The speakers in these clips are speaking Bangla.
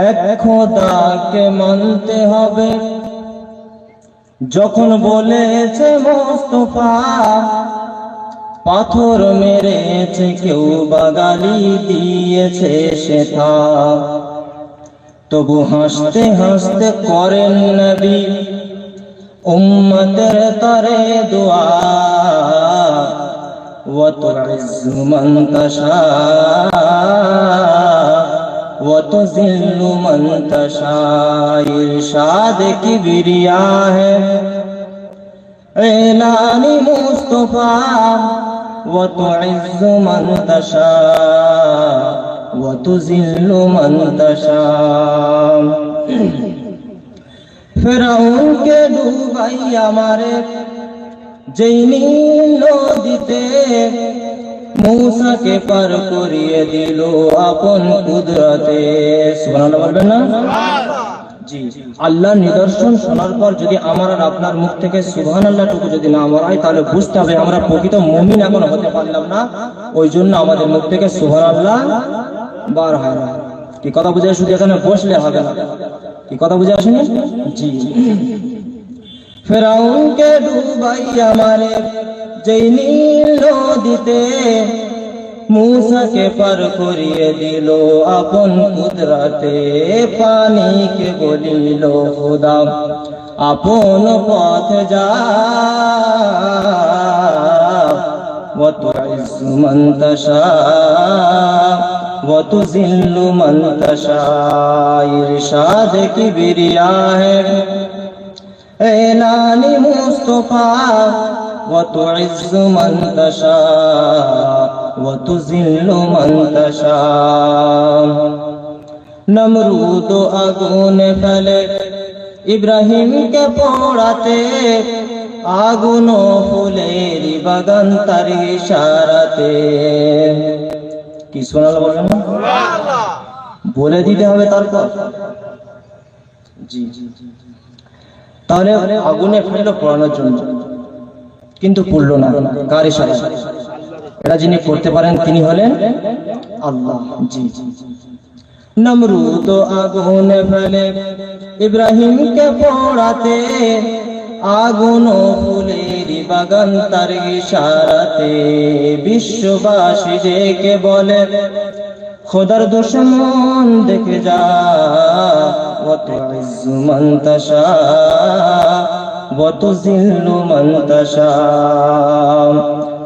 এক খোদাকে মানতে হবে যখন বলেছে মোস্তফা পাথর মেরেছে কেউ বাগালি দিয়েছে সেথা তবু হাসতে হাসতে করেন নবী উম্মতের তরে দোয়া وتعز من تشاء تذل من تشاء ارشاد کبریا ہے اعلان مصطفی و تعز من تشاء و تذل من تشاء فرعون کے ڈوبائی ہمارے جینی نو دیتے মূসাকে পার করিয়ে দিল আপন কুদরতে। সুবহানাল্লাহ বলবেন না? জি। আল্লাহর নিদর্শন শোনার পর যদি আমার আর আপনার মুখ থেকে সুবহানাল্লাহ টুকু যদি না আমার হয় তাহলে বুঝতে হবে আমরা প্রকৃত মমিন এখন হতে পারলাম না। ওই জন্য আমাদের মুখ থেকে সুহান আল্লাহ বার হয় না। কি কথা বুঝে শুধু এখানে বসলে হবে না? কি কথা বুঝে আসেনি? জি। ফেরাউনকে ডুবাইয়া মারে। যেই নীল নদীতে মূসাকে পার করিয়ে দিল আপন কুদরাতে পানিকে বলিল খোদা আপন পথ যা وتعز من تشاء وتذل من تشاء ارشاد کبریا ہے اعلان مصطفیٰ وتعز من تشاء وتذل من تشاء নমরুদ আগুনে ফেলে ইব্রাহিমকে পোড়াতে আগুন ফুলের বাগান তার ইশারাতে কি শোনাল বলেন বলে দিতে হবে তারপর জি জি জি তাহলে আগুনে ফেললো পোড়ানোর জন্য কিন্তু পড়ল না। কার ইশারা এটা যিনি পড়তে পারেন তিনি হলেন আল্লাহ। জি নমরুদ আগুন ফেলে ইব্রাহিমকে পড়াতে আগুন ফুলের বাগান তার ইশারাতে বিশ্ববাসী ডেকে বলে খোদার দুশ্মন দেখে যা কত ইজ্জুমান তাশা وتذل من تشاء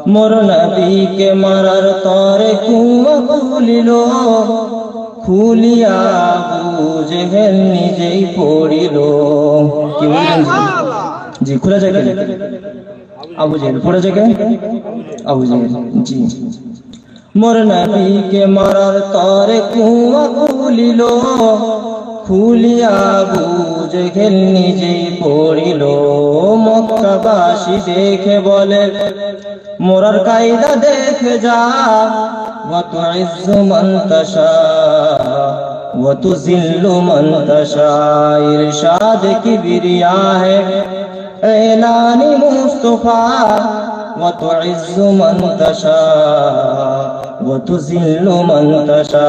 মোর নবীকে মারার তরে কুয়া খুলিল খুলিয়া বুঝে হেল নিজেই পড়িল কি বললেন জি? জি খুলে যায় কে? আবু জেহেল পড়ে যায় কে? আবু জেহেল জি জি মোর নবীকে মারার তরে কুয়া খুলিল খুলিয়া বুঝ খেল নিজেই পড়িল, মক্কাবাসী দেখে বলে, মোরার কায়দা দেখে যা কত মন্তসা কত জিল্লু মন্তসা ইরশাদ কি বিরিয়া হে এলানি মুস্তফা কত মন্তসা কত জিল্লু মন্তসা